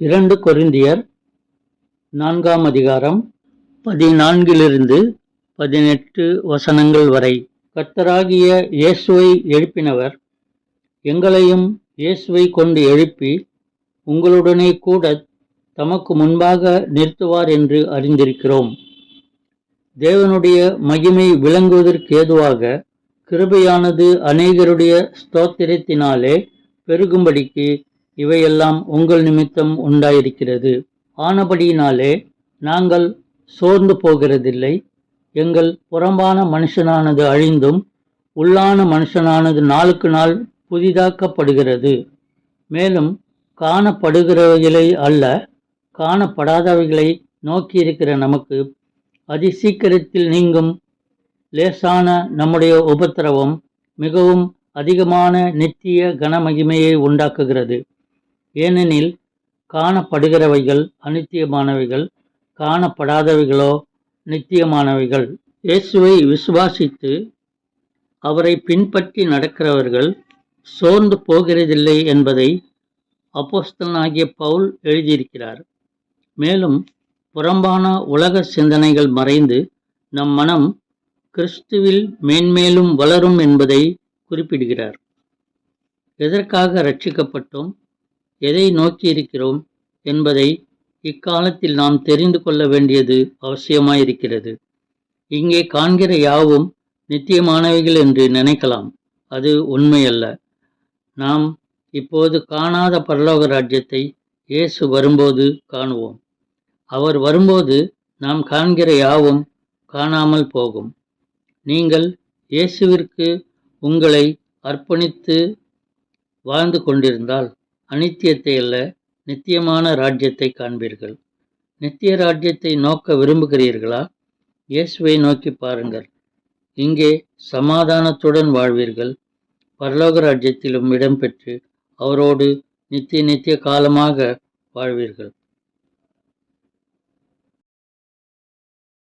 இரண்டு கொரிந்தியர் நான்காம் அதிகாரம் பதினான்கிலிருந்து பதினெட்டு வசனங்கள் வரை. கர்த்தராகிய இயேசுவை எழுப்பினவர் எங்களையும் இயேசுவை கொண்டு எழுப்பி உங்களுடனே கூட தமக்கு முன்பாக நிறுத்துவார் என்று அறிந்திருக்கிறோம். தேவனுடைய மகிமை விளங்குவதற்கு ஏதுவாக கிருபையானது அநேகருடைய ஸ்தோத்திரத்தினாலே பெருகும்படிக்கு இவையெல்லாம் உங்கள் நிமித்தம் உண்டாயிருக்கிறது. ஆனபடியினாலே நாங்கள் சோர்ந்து போகிறதில்லை. எங்கள் புறம்பான மனுஷனானது அழிந்தும் உள்ளான மனுஷனானது நாளுக்கு நாள் புதிதாக்கப்படுகிறது. மேலும் காணப்படுகிறவைகளை அல்ல காணப்படாதவைகளை நோக்கியிருக்கிற நமக்கு அதிசீக்கிரத்தில் நீங்கும் லேசான நம்முடைய உபத்திரவம் மிகவும் அதிகமான நித்திய கனமகிமையை உண்டாக்குகிறது. ஏனெனில் காணப்படுகிறவைகள் அனித்தியமானவைகள் காணப்படாதவைகளோ நித்தியமானவைகள். இயேசுவை விசுவாசித்து அவரை பின்பற்றி நடக்கிறவர்கள் சோர்ந்து போகிறதில்லை என்பதை அப்போஸ்தலனாகிய பவுல் எழுதியிருக்கிறார். மேலும் புறம்பான உலக சிந்தனைகள் மறைந்து நம் மனம் கிறிஸ்துவில் மேன்மேலும் வளரும் என்பதை குறிப்பிடுகிறார். எதற்காக ரட்சிக்கப்பட்டோம்? எதை நோக்கி இருக்கிறோம் என்பதை இக்காலத்தில் நாம் தெரிந்து கொள்ள வேண்டியது அவசியமாயிருக்கிறது. இங்கே காண்கிற யாவும் நித்தியமானவைகள் என்று நினைக்கலாம். அது உண்மையல்ல. நாம் இப்போது காணாத பரலோக ராஜ்யத்தை இயேசு வரும்போது காணுவோம். அவர் வரும்போது நாம் காண்கிற யாவும் காணாமல் போகும். நீங்கள் இயேசுவிற்கு உங்களை அர்ப்பணித்து வாழ்ந்து கொண்டிருந்தால் அனித்தியத்தை அல்ல நித்தியமான ராஜ்யத்தை காண்பீர்கள். நித்திய ராஜ்யத்தை நோக்க விரும்புகிறீர்களா? இயேசுவை நோக்கி பாருங்கள். இங்கே சமாதானத்துடன் வாழ்வீர்கள். பரலோக ராஜ்யத்திலும் இடம்பெற்று அவரோடு நித்திய நித்திய காலமாக வாழ்வீர்கள்.